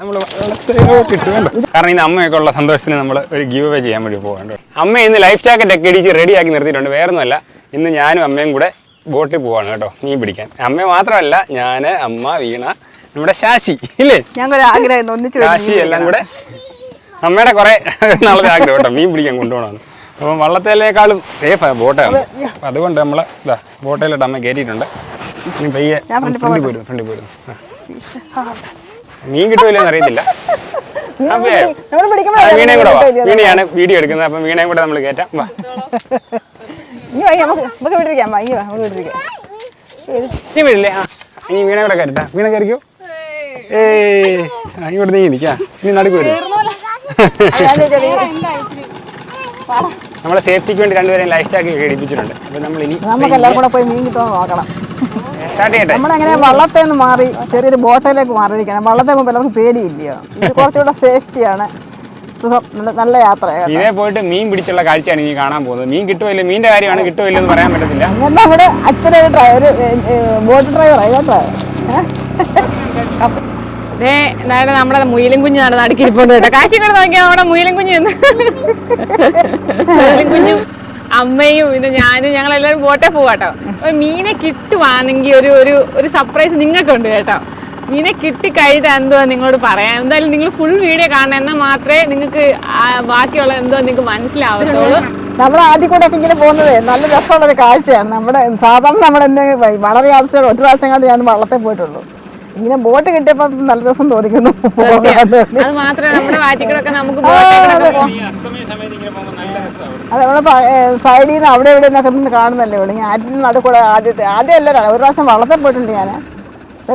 നമ്മൾ കിട്ടുമല്ലോ കാരണം ഇന്ന് അമ്മയൊക്കെ ഉള്ള സന്തോഷത്തിന് നമ്മൾ ഒരു ഗീവ് വേ ചെയ്യാൻ വേണ്ടി പോകണ്ടോ അമ്മ ഇന്ന് ലൈഫ് ജാക്കറ്റ് ഒക്കെ ഇടിച്ച് റെഡിയാക്കി നിർത്തിയിട്ടുണ്ട്. വേറൊന്നുമല്ല ഇന്ന് ഞാനും അമ്മയും കൂടെ ബോട്ടിൽ പോവാണ് കേട്ടോ മീൻ പിടിക്കാൻ. അമ്മ മാത്രമല്ല ഞാൻ അമ്മ വീണ നമ്മുടെ ശാശി ഇല്ലേ? ശാശി എല്ലാം കൂടെ അമ്മയുടെ കുറെ നാളത്തെ ആഗ്രഹം കേട്ടോ മീൻ പിടിക്കാൻ കൊണ്ടുപോകണം. അപ്പം വള്ളത്തേലേക്കാളും സേഫാണ് ബോട്ടാണ് അപ്പം അതുകൊണ്ട് നമ്മൾ ഇതാ ബോട്ടയിലോട്ട് അമ്മ കയറ്റിയിട്ടുണ്ട്. പയ്യെ ഫ്രണ്ടിൽ പോയിരുന്നു ഫ്രണ്ടിൽ പോയിരുന്നു. മീൻ കിട്ടൂലെന്ന് അറിയത്തില്ല വീണയും കൂടെ വാ. വീണയാണ് വീഡിയോ എടുക്കുന്നത്. അപ്പം വീണയും കൂടെ നമ്മൾ കയറ്റാം വാ. ഇനി നമുക്ക് നമുക്ക് വിട്ടിരിക്കാം വാ, ഇനി വാ, നമുക്ക് വിട്ടിരിക്കാം നീ വീടില്ലേ ആ ഇനി വീണ കൂടെ കയറ്റാം വീണ കയറിക്കോ? ഏയ് ഇങ്ങോട്ട് നീ നിൽക്കാ ഇനി നടുക്ക് വരും നമ്മളെ സേഫ്റ്റിക്ക് വേണ്ടി രണ്ടുപേരെയും ലൈഫ് സ്റ്റാക്ക് ഘടിപ്പിച്ചിട്ടുണ്ട് അപ്പം നമ്മൾ ഇനി നമുക്ക് എല്ലാവരും കൂടെ പോയി മീൻ കിട്ടുമോ നോക്കണം. നമ്മളെങ്ങനെ വള്ളത്തിൽ നിന്ന് മാറി ചെറിയൊരു ബോട്ടിലേക്ക് മാറിയിരിക്കണം വള്ളത്തെ പോകുമ്പോൾ നമുക്ക് പേടിയില്ലയോ? ഇത് കുറച്ചുകൂടെ സേഫ്റ്റിയാണ്. നല്ല യാത്ര ഇതേ പോയിട്ട് മീൻ പിടിച്ചുള്ള കാഴ്ചയാണ് ഇനി കാണാൻ പോകുന്നത്. മീൻ കിട്ടുമില്ല മീന്റെ കാര്യമാണ് കിട്ടുമില്ല എന്ന് പറയാൻ പറ്റത്തില്ല. നമ്മുടെ അച്ഛനെ ഡ്രൈവർ ബോട്ട് ഡ്രൈവറാണ് നമ്മുടെ മുയിലും കുഞ്ഞ് നടന്ന് അടുക്കിരിപ്പുണ്ട് കേട്ടോ. കാശി കൂടെ നോക്കിയാൽ നമ്മുടെ മുയിലും കുഞ്ഞ് മുയിലും കുഞ്ഞും. അമ്മയും ഇത് ഞാനും ഞങ്ങൾ എല്ലാവരും ബോട്ടെ പോവാട്ടോ. അപ്പൊ മീനെ കിട്ടുവാണെങ്കിൽ ഒരു ഒരു ഒരു സർപ്രൈസ് നിങ്ങൾക്കുണ്ട് കേട്ടോ. മീനെ കിട്ടിക്കഴിഞ്ഞാൽ എന്തുവാ നിങ്ങളോട് പറയാം എന്തായാലും നിങ്ങൾ ഫുൾ വീഡിയോ കാണണം. എന്നാൽ മാത്രമേ നിങ്ങൾക്ക് ബാക്കിയുള്ള എന്തോ നിങ്ങൾക്ക് മനസ്സിലാവത്തുള്ളൂ. നമ്മൾ ആദ്യം കൂടെ ഒക്കെ ഇങ്ങനെ പോകുന്നത് നല്ല രസമുള്ള ഒരു കാഴ്ചയാണ്. നമ്മുടെ സാധാരണ നമ്മുടെ എന്നെ വളരെ ആവശ്യം ഒരു പ്രാവശ്യം കണ്ട് ഞാൻ വള്ളത്തെ പോയിട്ടുള്ളൂ. ഇങ്ങനെ ബോട്ട് കിട്ടിയപ്പോ നല്ല രസം തോന്നിക്കുന്നു. അത് മാത്രമേ നമ്മുടെ വാറ്റിക്കൂടൊക്കെ നമുക്ക് അത്. നമ്മളെ സൈഡിൽ നിന്ന് അവിടെ ഇവിടെ നിന്നൊക്കെ നിന്ന് കാണുന്നല്ലേ ഉള്ളൂ. ഞാൻ ആദ്യം നടുക്കൂടെ ആദ്യത്തെ ആദ്യം അല്ല ഒരു പ്രാവശ്യം വള്ളത്തിൽ പോയിട്ടുണ്ട് ഞാൻ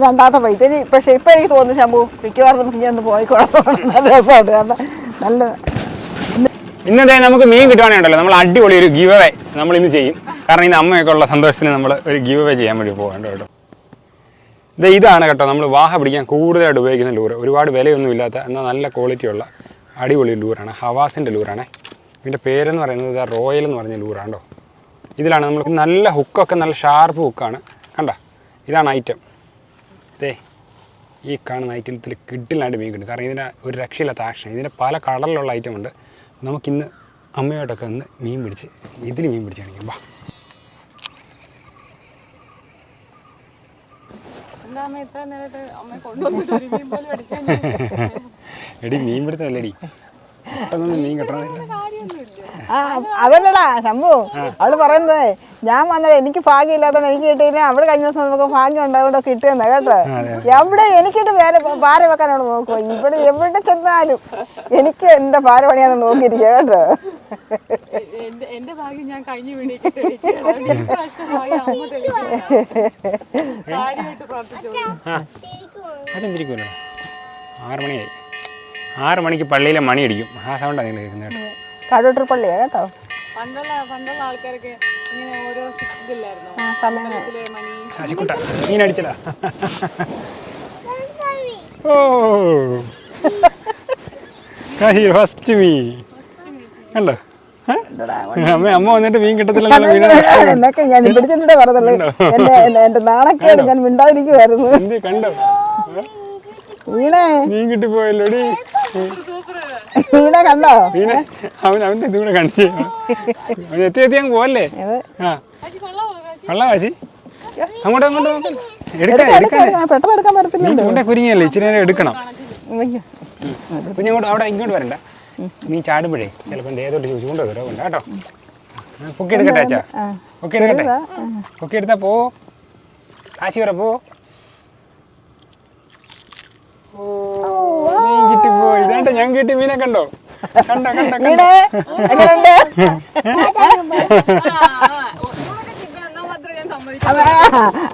രണ്ടാമത്തെ പോയി. ഇനി പക്ഷേ ഇപ്പം എനിക്ക് തോന്നുന്നു ശമ്പു മിക്കവാറും നമുക്ക് ഞാൻ ഒന്ന് പോയിക്കോളാം നല്ല രസമുണ്ട് കാരണം നല്ല ഇന്നത്തെ നമുക്ക് മീൻ കിട്ടുവാണെങ്കിൽ നമ്മൾ അടിപൊളി ഒരു ഗീവ് അവേ നമ്മൾ ഇന്ന് ചെയ്യും. കാരണം ഇന്ന് അമ്മയൊക്കെ ഉള്ള സന്തോഷത്തിന് നമ്മൾ ഒരു ഗീവ് അവേ ചെയ്യാൻ വേണ്ടി പോകണ്ട കേട്ടോ. ഇതാണ് കേട്ടോ നമ്മൾ വാഹ പിടിക്കാൻ കൂടുതലായിട്ട് ഉപയോഗിക്കുന്ന ലൂറ് ഒരുപാട് വിലയൊന്നും ഇല്ലാത്ത എന്നാൽ നല്ല ക്വാളിറ്റിയുള്ള അടിപൊളി ലൂറാണ് ഹവാസിന്റെ ലൂറാണ് ഇതിന്റെ പേരെന്ന് പറയുന്നത് റോയൽ എന്ന് പറഞ്ഞ ലൂറാണ് കേട്ടോ ഇതിലാണ് നമ്മൾ നല്ല ഹുക്കൊക്കെ നല്ല ഷാർപ്പ് ഹുക്കാണ് കണ്ട? ഇതാണ് ഐറ്റം ദേ ഈ കാണുന്ന ഐറ്റത്തിൽ കിഡിലായിട്ട് മീൻ കിട്ടും. കാരണം ഇതിന് ഒരു രക്ഷയില്ലാത്ത ആക്ഷൻ ഇതിന് പല കളറിലുള്ള ഐറ്റം ഉണ്ട്. നമുക്കിന്ന് അമ്മയോട്ടൊക്കെ ഒന്ന് മീൻ പിടിച്ച് ഇതിൽ മീൻ പിടിച്ചാണെങ്കിൽ വാ. എടി മീൻ പിടുത്തമല്ലേടി? പെട്ടെന്നൊന്നും മീൻ ആ അതല്ലടാ സംഭവം അവൾ പറയുന്നത് ഞാൻ വന്നത് എനിക്ക് ഭാഗ്യമില്ലാത്തത് എനിക്ക് കിട്ടിയില്ല. അവിടെ കഴിഞ്ഞ ദിവസം നമുക്ക് ഭാഗ്യം ഉണ്ടായതുകൊണ്ട് കിട്ടിയെന്ന കേട്ടോ. എവിടെ എനിക്കിട്ട് വേറെ ഭാര വെക്കാനാണ് നോക്കുക. ഇവിടെ എവിടെ ചെന്നാലും എനിക്ക് എന്റെ ഭാര പണിയാന്ന് നോക്കിയിരിക്കുക കേട്ടോ. എന്റെ ഭാഗ്യം ഞാൻ കഴിഞ്ഞു വീണി ആ. അതെന്തിരിക്കുമല്ലോ ആറ് മണിയായി. ആറ് മണിക്ക് പള്ളിയിലെ മണി അടിക്കും. ആ സൗണ്ടാണ് നിങ്ങൾ കേൾക്കുന്നത് കേട്ടോ. കടൂട്ടർ പള്ളിയാ കേട്ടോ? പണ്ടുള്ള പണ്ടുള്ള ആൾക്കാരൊക്കെ ഇങ്ങനെ ഓരോ സമയം മണി. ശശിക്കുട്ട മീൻ അടിച്ചടാ ഓ. ഫസ്റ്റ് മീൻ. കണ്ടോ? അമ്മ അമ്മ വന്നിട്ട് മീൻ കിട്ടത്തില്ല ഞാൻ പിടിച്ചിട്ടേ പറഞ്ഞുള്ളൂ എന്റെ എന്റെ- എന്റെ നാണക്കേട് ഞാൻ കണ്ടോ? ഏ? വീണേ മീൻ കിട്ടിപ്പോയല്ലോടി? വീണേ കണ്ടോ? അവൻ അവന്റെ ഇത് കൂടെ കണ്ടു അവൻ എത്തി എത്തി അങ്ങ് പോവല്ലേ? ആ. കൊള്ളാ കാശി അങ്ങോട്ടും അങ്ങോട്ടും. എടുക്കാം എടുക്കാൻ കുരുങ്ങിയല്ലേ? ഇച്ചിരി നേരം എടുക്കണം. പിന്നെ ഇങ്ങോട്ട് അവിടെ ഇങ്ങോട്ട് വരണ്ട. നീ ചാടുമ്പോഴേ ചിലപ്പോൾ ഏതോട്ട് ചൂണ്ട കയറോ ഉണ്ട് കേട്ടോ. പൊക്കി എടുക്കട്ടെ അച്ഛാ. പൊക്കി എടുക്കട്ടെ. പൊക്കി എടുത്താ പോ. കാശി വരെ പോ. ഓ മീൻ കിട്ടിപ്പോയി. ഇതാണ്ട ഞാൻ കിട്ടി മീനെ കണ്ടോ? കണ്ടോ കണ്ടോ കണ്ടോ?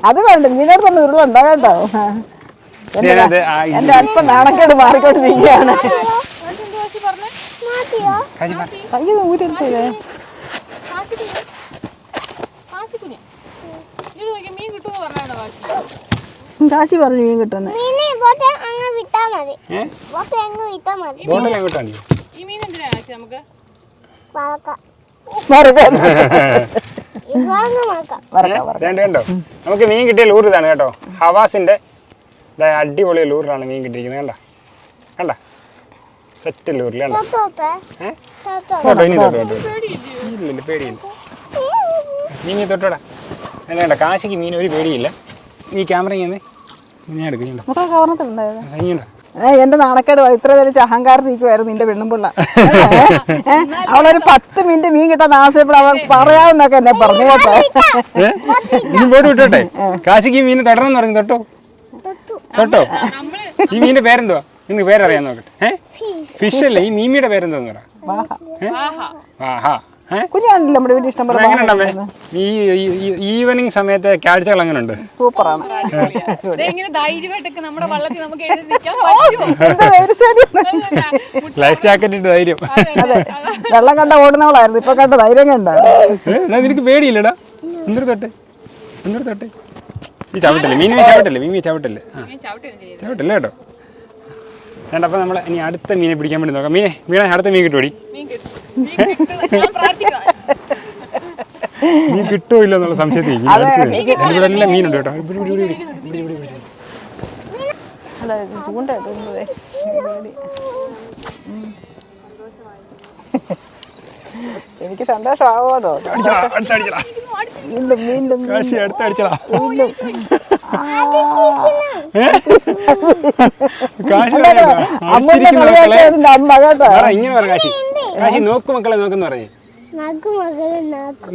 അതെ, വേണ്ട മീനടുത്തൊന്നും ഉരുളുണ്ടോ. കേട്ടോ എന്റെ ഇതിനകത്ത് 가지 마. എന്റെ അല്പം നാണക്കേട് മാറിക്കൊണ്ടിരിക്കുകയാണ് കാശി പറ അയ്യോ ഊരെടുത്തത് മീൻ കിട്ടുമെന്ന് പറഞ്ഞാണോ കാശി? കാശി പറഞ്ഞു മീൻ കിട്ടുന്നത് മീനെ ബോട്ടെ അങ്ങ് വിട്ടാ മതി. ഏ? ബോട്ടെ അങ്ങ് വിട്ടാ മതി. ബോട്ടിൽ എങ്ങോട്ടാണ് ഈ മീൻ എന്തിനാ കാശി നമുക്ക്? വറക്കാം. മറക്കാം ഇത് അങ്ങ് മറക്കാം മറക്കാം കണ്ടോ നമുക്ക് മീൻ കിട്ടിയ ലൂർ ഇതാണ് കേട്ടോ. ഹവാസിന്റെ ദേ അടിപൊളി ലൂറിലാണ് മീൻ കിട്ടിയിരിക്കുന്നത്. കണ്ടോ? കണ്ട? സെറ്റ് ലൂറിൽ കണ്ട തൊട്ടോട്ടെ ഏ? തൊട്ടോ തൊട്ടോ ഇനി തൊട്ടോ തൊട്ടോ ഇല്ല ഇല്ല പേടിയില്ല. നീ തൊട്ടോടാ വേണ്ട വേണ്ട കാശിക്ക് മീൻ ഒരു പേടിയില്ല. നീ ക്യാമറ ചെയ്യുന്നേ ഞാൻ എടുക്കും ഞാൻ നമുക്ക് കവർന്നിട്ടുണ്ടായത് സൈനുണ്ടോ ഏ, എന്റെ നാണക്കേട് ഇത്ര വലിയ അഹങ്കാരം നിൽക്കുമായിരുന്നു നിന്റെ പെണ്ണുമ്പിള്ള. അവളൊരു പത്ത് മിനിറ്റ് മീൻ കിട്ടാൻ താമസിച്ചപ്പോൾ അവൾ പറയാമെന്നൊക്കെ എന്നെ പറഞ്ഞു പോയിട്ട് വിട്ടോട്ടെ. കാശിക്ക് മീൻ തൊടണം പറഞ്ഞു തൊട്ടോ? തൊട്ടു. തൊട്ടോ? ഈ മീനിന്റെ പേരെന്തുവാ? നിനക്ക് പേരറിയാൻ നോക്കട്ടെ. ഏ? ഫിഷ് അല്ലേ? ഈ മീമിയുടെ പേരെന്താന്ന് പറ. ആഹാ ആഹാ ഏ? കുഞ്ഞാണല്ലോ നമ്മുടെ വീട്ടിൽ ഇഷ്ടം പോലെ എങ്ങനെ ഉണ്ടമ്മേ ഈ ഈവനിങ് സമയത്തെ കാഴ്ചകൾ അങ്ങനെ ഉണ്ട് സൂപ്പറാണ് ലൈഫ് ജാക്കറ്റ് ഇട്ട് ധൈര്യം. അതെ വെള്ളം കണ്ട ഓടുന്നവളായിരുന്നു. ഇപ്പൊ കണ്ട ധൈര്യം കണ്ട. നിനക്ക് പേടിയില്ലടാ? എന്തൊരു തൊട്ടെ? എന്തൊരു തൊട്ടെ? ഈ ചവിട്ടല്ലേ? മീൻ ചവിട്ടല്ലേ? മീൻ ചവിട്ടല്ലേ? ചവിട്ടല്ലേ കേട്ടോ? വേണ്ട അപ്പം നമ്മൾ ഇനി അടുത്ത മീനെ പിടിക്കാൻ വേണ്ടി നോക്കാം. മീനെ മീനെ അടുത്ത മീൻ കിട്ടുമോ മീൻ കിട്ടുമോ ഇല്ലോ എന്നുള്ള സംശയത്തിൽ. ഇവിടെ എല്ലാം മീനുണ്ട് കേട്ടോ. എനിക്ക് സന്തോഷമാവോ. വീണ്ടും വീണ്ടും അടുത്തടിച്ചടാ. വീണ്ടും. കാശി ഇങ്ങനെ പറ കാശി. കാശി നോക്ക് മക്കളെ നോക്കെന്ന് പറഞ്ഞു.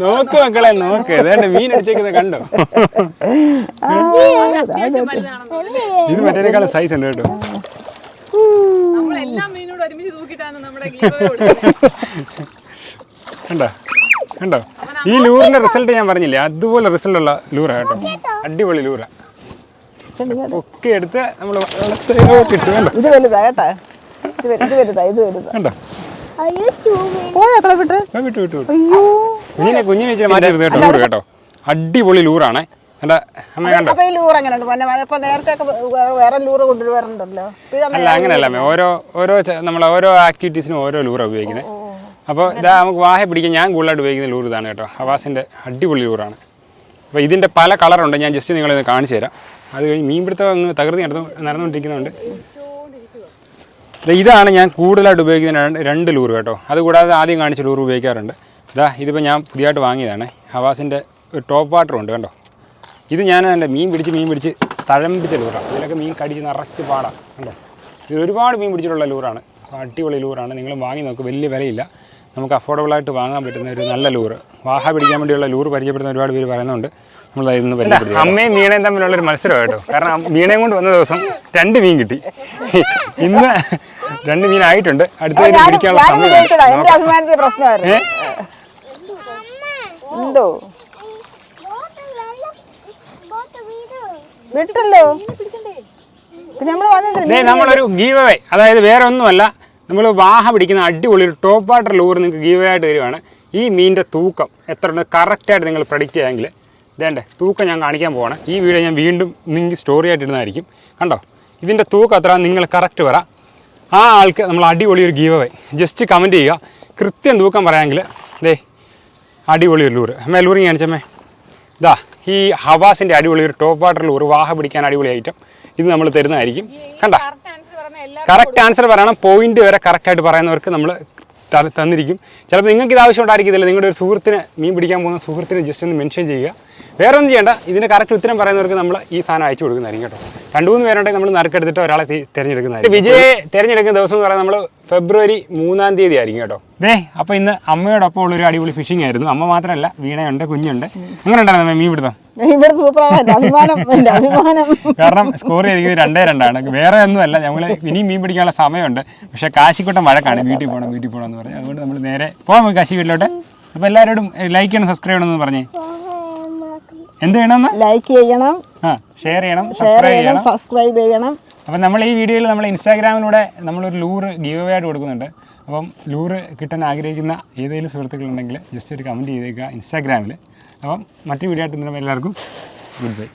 നോക്ക് മക്കളെ നോക്ക്. ഏതാണ്ട് മീൻ അടിച്ചേക്കുന്നത് കണ്ടോ? ഇത് മറ്റേക്കാളും സൈസ് ഉണ്ട് കേട്ടോ. നമ്മൾ എല്ലാ മീനോട് ഒരുമിച്ച് തൂക്കിയിട്ടാണ് നമ്മുടെ giveaway കൊടുക്കുന്നത്. കണ്ടോ? കണ്ടോ? ഈ ലൂറിന്റെ റിസൾട്ട് ഞാൻ പറഞ്ഞില്ലേ? അതുപോലെ റിസൾട്ട് ഉള്ള ലൂറ കേട്ടോ. അടിപൊളി ലൂറാ. ഒക്കെ എടുത്ത് നമ്മൾ ഇത് വലുതാ കേട്ടാ. ഇത് വലു- ഇത് വലുതാ ഇത് വലുതാ. കണ്ടോ? അയ്യോ ചൂമി പോയോ എത്ര വിട്ട് ആ, വിട്ടു വിട്ടു വിട്ടു. അയ്യോ. കുഞ്ഞിനെ കുഞ്ഞിനെ ഇച്ചിരി മാറ്റി കേട്ടോ ലൂറ് കേട്ടോ. അടിപൊളി ലൂറാണേ. അല്ല അങ്ങനെയല്ല ഓരോ ഓരോ നമ്മൾ ഓരോ ആക്ടിവിറ്റീസിനും ഓരോ ലൂറ ഉപയോഗിക്കുന്നത് അപ്പോൾ ഇതാ നമുക്ക് വാഹ പിടിക്കാൻ ഞാൻ കൂടുതലായിട്ട് ഉപയോഗിക്കുന്ന ലൂർ ഇതാണ് കേട്ടോ. ഹവാസിന്റെ അടിപൊളി ലൂറാണ്. അപ്പോൾ ഇതിന്റെ പല കളറുണ്ട്. ഞാൻ ജസ്റ്റ് നിങ്ങളെ ഒന്ന് കാണിച്ചു തരാം. അത് കഴിഞ്ഞ് മീൻപിടുത്തം അങ്ങ് തകർന്ന് നടന്നു നടന്നുകൊണ്ടിരിക്കുന്നുണ്ട്. ഇതാണ് ഞാൻ കൂടുതലായിട്ട് ഉപയോഗിക്കുന്ന രണ്ട് ലൂർ കേട്ടോ. അതുകൂടാതെ ആദ്യം കാണിച്ച ലൂർ ഉപയോഗിക്കാറുണ്ട്. ഇതാ ഇതിപ്പോൾ ഞാൻ പുതിയതായിട്ട് വാങ്ങിയതാണ്. ഹവാസിന്റെ ടോപ്പ് വാട്ടർ ഉണ്ട് കണ്ടോ? ഇത് ഞാൻ എന്റെ മീൻ പിടിച്ച് മീൻ പിടിച്ച് തഴമ്പിച്ച ലൂറാണ് ഇതിലൊക്കെ മീൻ കടിച്ച് നിറച്ച് പാടാം കണ്ടോ? ഇത് ഒരുപാട് മീൻ പിടിച്ചിട്ടുള്ള ലൂറാണ് അടിപൊളി ലൂറാണ് നിങ്ങൾ വാങ്ങി നോക്ക് വലിയ വിലയില്ല. നമുക്ക് അഫോർഡബിൾ ആയിട്ട് വാങ്ങാൻ പറ്റുന്ന ഒരു നല്ല ലൂറ് വാഹ പിടിക്കാൻ വേണ്ടിയുള്ള ലൂറ് പരിചയപ്പെടുന്ന ഒരുപാട് പേര് പറയുന്നുണ്ട്. നമ്മൾ ഇന്ന് പരിചയപ്പെടുത്തി അമ്മയും വീണയും തമ്മിലുള്ള ഒരു മത്സരം കേട്ടോ. കാരണം വീണയും കൊണ്ട് വന്ന ദിവസം രണ്ട് മീൻ കിട്ടി. ഇന്ന് രണ്ട് മീൻ ആയിട്ടുണ്ട്. അടുത്ത പിടിക്കാനുള്ള സമയം പ്രശ്നമായിരുന്നു. വിട്ടല്ലോ. നമ്മളൊരു ഗീവ് അവേ അതായത് വേറെ ഒന്നുമല്ല നമ്മൾ വാഹ പിടിക്കുന്ന അടിപൊളി ഒരു ടോപ്പ് വാട്ടർ ലൂർ നിങ്ങൾക്ക് ഗീവ് ആയിട്ട് തരുവാണ്. ഈ മീനിന്റെ തൂക്കം എത്ര ഉണ്ട് കറക്റ്റായിട്ട് നിങ്ങൾ പ്രഡിക്റ്റ് ചെയ്യാമെങ്കിൽ ഇതേണ്ടേ തൂക്കം ഞാൻ കാണിക്കാൻ പോവാണ്. ഈ വീഡിയോ ഞാൻ വീണ്ടും നിങ്ങൾക്ക് സ്റ്റോറി ആയിട്ട് ഇടുന്നതായിരിക്കും. കണ്ടോ? ഇതിന്റെ തൂക്കം എത്ര നിങ്ങൾ കറക്റ്റ് പറ. ആ ആൾക്ക് നമ്മൾ അടിപൊളി ഒരു ഗീവ് ജസ്റ്റ് കമന്റ് ചെയ്യുക. കൃത്യം തൂക്കം പറയാമെങ്കിൽ ദേ അടിപൊളി ഒരു ലൂറ് അമ്മേ ലൂറിങ് കാണിച്ചമ്മേ. ഇതാ ഈ ഹവാസിന്റെ അടിപൊളി ഒരു ടോപ്പ് വാട്ടർ ലൂറ് വാഹ പിടിക്കാൻ അടിപൊളി ഐറ്റം ഇത് നമ്മൾ തരുന്നതായിരിക്കും. കണ്ട? കറക്റ്റ് ആൻസർ പറയണം. പോയിന്റ് വരെ കറക്റ്റായിട്ട് പറയുന്നവർക്ക് നമ്മൾ തന്നിരിക്കും. ചിലപ്പോൾ നിങ്ങൾക്ക് ഇത് ആവശ്യം ഉണ്ടായിരിക്കത്തില്ല നിങ്ങളുടെ ഒരു സുഹൃത്തിന് മീൻ പിടിക്കാൻ പോകുന്ന സുഹൃത്തിന് ജസ്റ്റ് ഒന്ന് മെൻഷൻ ചെയ്യുക. വേറെ ഒന്നും ചെയ്യേണ്ട. ഇതിന് കറക്റ്റ് ഉത്തരം പറയുന്നവർക്ക് നമ്മൾ ഈ സാധനം അയച്ചു കൊടുക്കുന്നതായിരിക്കും കേട്ടോ. രണ്ട് മൂന്ന് പേരുണ്ടെങ്കിൽ നമ്മൾ നറുക്കെടുത്തിട്ട് ഒരാളെ തിരഞ്ഞെടുക്കുന്നതായിരിക്കും. വിജയെ തിരഞ്ഞെടുക്കുന്ന ദിവസം എന്ന് പറയുന്നത് നമ്മൾ ഫെബ്രുവരി മൂന്നാം തീയതി ആയിരിക്കും കേട്ടോ. ദേ അപ്പോൾ ഇന്ന് അമ്മയോടൊപ്പം ഉള്ളൊരു അടിപൊളി ഫിഷിംഗ് ആയിരുന്നു. അമ്മ മാത്രമല്ല വീണയുണ്ട് കുഞ്ഞുണ്ട്. അങ്ങനെ ഉണ്ടായിരുന്നു മീൻ പിടുത്തം? ഇവിടെ സൂപ്പറാണ്. എന്റെ അഭിമാനം എന്റെ അഭിമാനം. കാരണം സ്കോർ ചെയ്തിരിക്കുന്നത് രണ്ടേ രണ്ടാണ്. വേറെ ഒന്നുമല്ല. ഞങ്ങൾ ഇനിയും മീൻ പിടിക്കാനുള്ള സമയമുണ്ട്. പക്ഷെ കാശിക്കുട്ടം വഴക്കാണ്. വീട്ടിൽ പോകണം വീട്ടിൽ പോകണം എന്ന് പറഞ്ഞു. അതുകൊണ്ട് നമ്മൾ നേരെ പോകാം കാശി വീട്ടിലോട്ട്. അപ്പൊ എല്ലാവരോടും ലൈക്ക് ചെയ്യണം സബ്സ്ക്രൈബ് ചെയ്യണമെന്ന് പറഞ്ഞേ. എന്ത് ചെയ്യണം ലൈക്ക് ചെയ്യണം. ഷെയർ ചെയ്യണം സബ്സ്ക്രൈബ് ചെയ്യണം ചെയ്യണം. സബ്സ്ക്രൈബ് ചെയ്യണം. അപ്പം നമ്മൾ ഈ വീഡിയോയിൽ നമ്മൾ ഇൻസ്റ്റാഗ്രാമിലൂടെ നമ്മളൊരു ലൂറ് ഗീവ് അവേ ആയിട്ട് കൊടുക്കുന്നുണ്ട്. അപ്പം ലൂറ് കിട്ടാൻ ആഗ്രഹിക്കുന്ന ഏതെങ്കിലും സുഹൃത്തുക്കളുണ്ടെങ്കിൽ ജസ്റ്റ് ഒരു കമന്റ് ചെയ്തേക്കുക ഇൻസ്റ്റാഗ്രാമിൽ അപ്പം മറ്റു വീഡിയോ ആയിട്ട് എല്ലാവർക്കും ഗുഡ് ബൈ